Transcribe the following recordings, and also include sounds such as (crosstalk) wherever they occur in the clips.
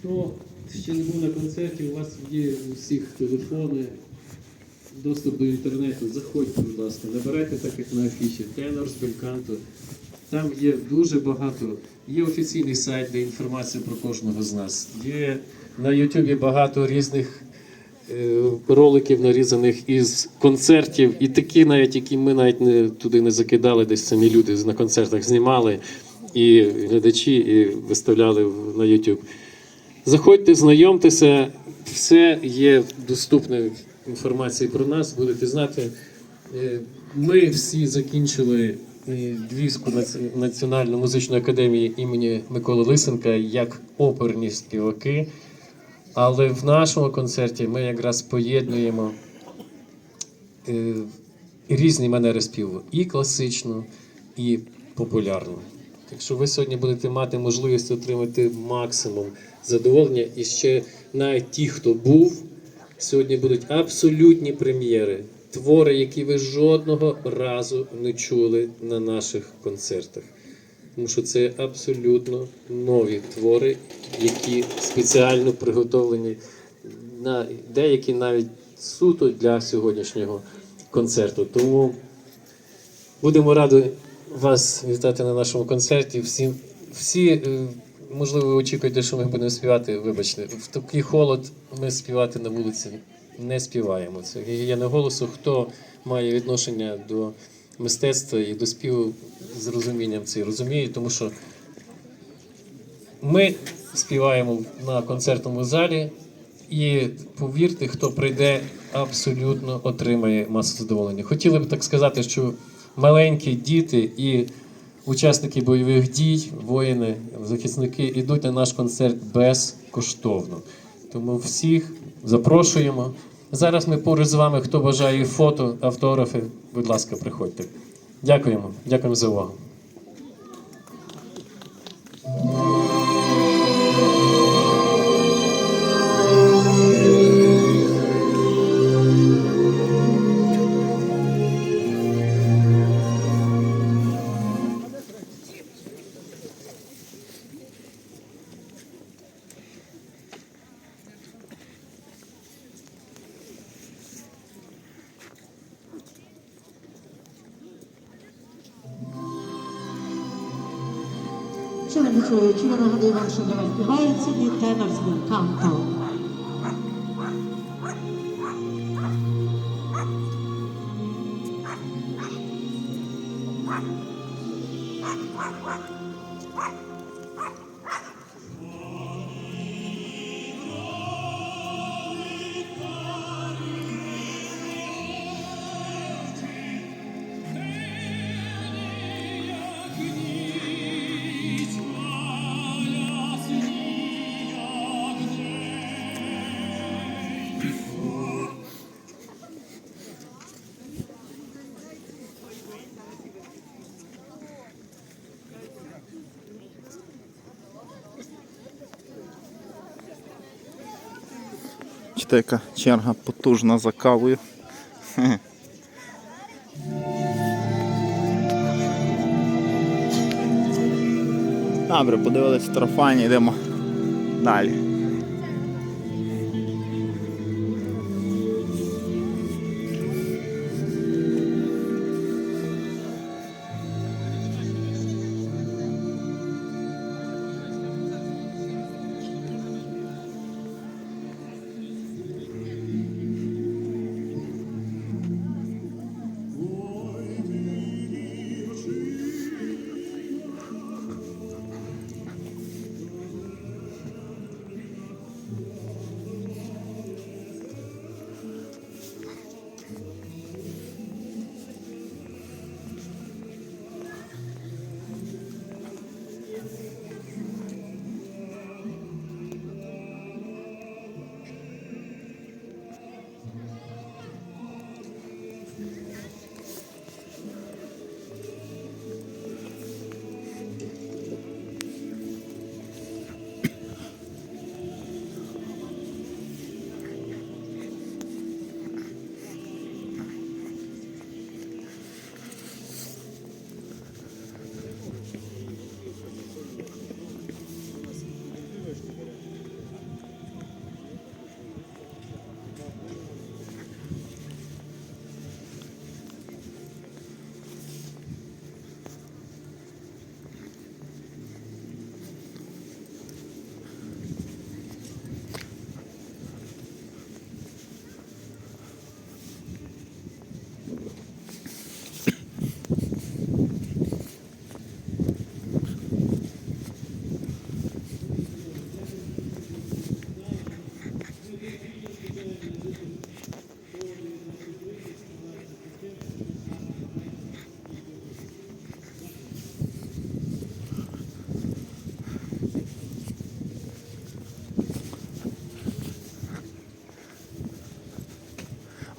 Хто ще не був на концерті, у вас є у всіх телефони, доступ до інтернету. Заходьте, будь ласка, набирайте так, як на афіші. Тенор з Бельканто. Там є дуже багато. Є офіційний сайт, де інформація про кожного з нас. Є на Ютубі багато різних е, роликів нарізаних із концертів, і такі, навіть які ми навіть не туди не закидали, десь самі люди на концертах знімали, і глядачі і виставляли на YouTube. Заходьте, знайомтеся, все є доступне інформації про нас, будете знати. Е, Ми всі закінчили е, Львівську наці- національну музичну академію імені Миколи Лисенка як оперні співаки. Але в нашому концерті ми якраз поєднуємо е, різні манери співу, і класичну, і популярну. Якщо ви сьогодні будете мати можливість отримати максимум задоволення, і ще навіть ті, хто був, сьогодні будуть абсолютні прем'єри, твори, які ви жодного разу не чули на наших концертах. Тому що це абсолютно нові твори, які спеціально приготовлені на деякі навіть суто для сьогоднішнього концерту. Тому будемо раді вас вітати на нашому концерті. Всі, всі е, можливо, ви очікуєте, що ми будемо співати. Вибачте, в такий холод ми співати на вулиці не співаємо. Це гігієна голосу. Хто має відношення до мистецтва і до співу з розумінням це розуміє, тому що ми співаємо на концертному залі, і повірте, хто прийде, абсолютно отримає масу задоволення. Хотіли б так сказати, що маленькі діти і учасники бойових дій, воїни, захисники йдуть на наш концерт безкоштовно. Тому всіх запрошуємо. Зараз ми поруч з вами, хто бажає фото, автографи, будь ласка, приходьте. Дякуємо. Дякуємо за увагу. Шановні слухачі, я нагадую вам, що для вас співають сьогодні тенор з Бельканто. Яка черга потужна за кавою. Добре, подивилися трофані, йдемо далі.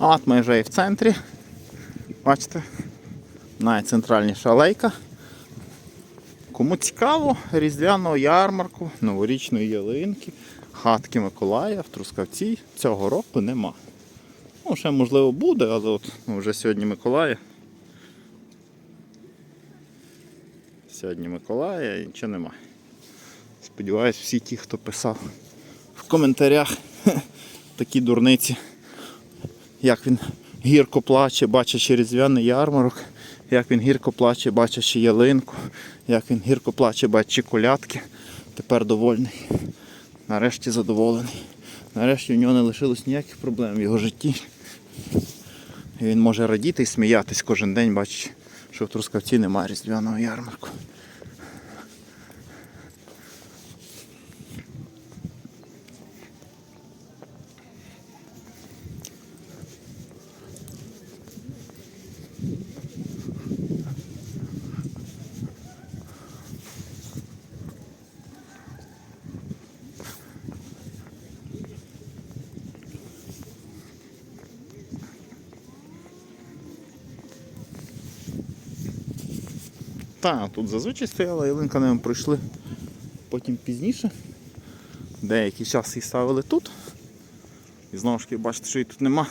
От ми вже і в центрі. Бачите? Найцентральніша алейка. Кому цікаво, різдвяного ярмарку, новорічної ялинки, хатки Миколая в Трускавці цього року нема. Ну, ще можливо буде, але от ну, вже сьогодні Миколая. Сьогодні Миколая і нічого нема. Сподіваюсь, всі ті, хто писав в коментарях (laughs) такі дурниці, як він гірко плаче, бачачи різдвяний ярмарок, як він гірко плаче, бачачи ялинку, як він гірко плаче, бачачи колядки. Тепер довольний. Нарешті задоволений. Нарешті в нього не лишилось ніяких проблем в його житті. І він може радіти і сміятись кожен день, бачачи, що в Трускавці немає різдвяного ярмарку. Так, тут зазвичай стояла ялинка, не пройшли потім пізніше. Деякий час її ставили тут. І знову ж таки бачите, що її тут нема.